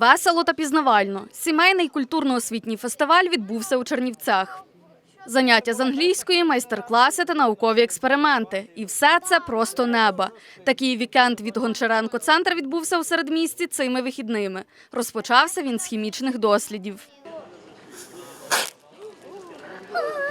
Весело та пізнавально. Сімейний культурно-освітній фестиваль відбувся у Чернівцях. Заняття з англійської, майстер-класи та наукові експерименти. І все це просто неба. Такий вікенд від Гончаренко центр відбувся у середмісті цими вихідними. Розпочався він з хімічних дослідів.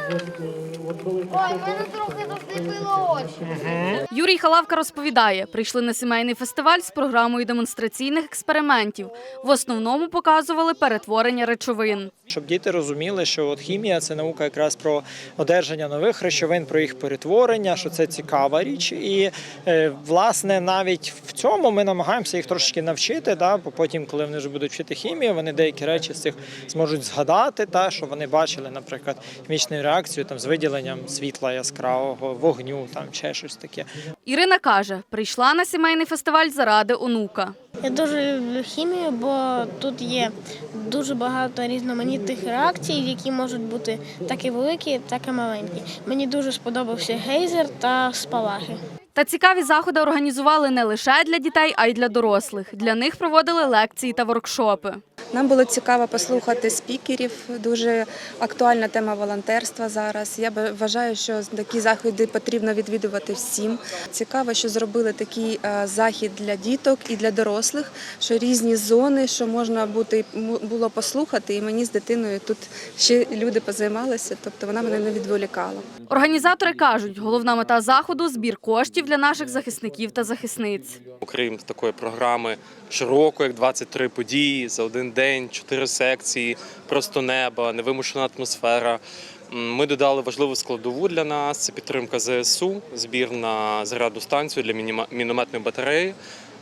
Ой, мене трохи засліпило очі. Юрій Халавка розповідає, прийшли на сімейний фестиваль з програмою демонстраційних експериментів. В основному показували перетворення речовин. Щоб діти розуміли, що от хімія це наука якраз про одержання нових речовин, про їх перетворення, що це цікава річ. І е, власне навіть в цьому ми намагаємося їх трошечки навчити. Да, бо потім, коли вони вже будуть вчити хімію, вони деякі речі з цих зможуть згадати, та що вони бачили, наприклад, хімічний хімічну реакцію там з виділенням світла яскравого, вогню, там ще щось таке. Ірина каже, прийшла на сімейний фестиваль заради онука. Я дуже люблю хімію, бо тут є дуже багато різноманітних реакцій, які можуть бути так і великі, так і маленькі. Мені дуже сподобався гейзер та спалахи. Та цікаві заходи організували не лише для дітей, а й для дорослих. Для них проводили лекції та воркшопи. Нам було цікаво послухати спікерів. Дуже актуальна тема волонтерства зараз. Я б- вважаю, що такі заходи потрібно відвідувати всім. Цікаво, що зробили такий е, захід для діток і для дорослих, що різні зони, що можна бути було послухати. І мені з дитиною тут ще люди позаймалися, тобто вона мене не відволікала. Організатори кажуть, головна мета заходу збір коштів для наших захисників та захисниць. Окрім такої програми широкої, як 23 події за один день, 4 секції, просто небо, невимушена атмосфера. Ми додали важливу складову для нас це підтримка ЗСУ, збір на зарядну станцію для мінометної батареї,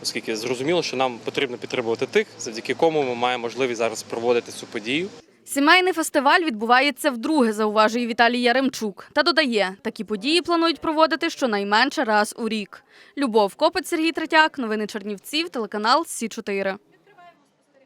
оскільки зрозуміло, що нам потрібно підтримувати тих, завдяки кому ми маємо можливість зараз проводити цю подію. Сімейний фестиваль відбувається вдруге, зауважує Віталій Яремчук. Та додає, такі події планують проводити щонайменше раз у рік. Любов Копець, Сергій Третяк, новини Чернівців, телеканал Сі 4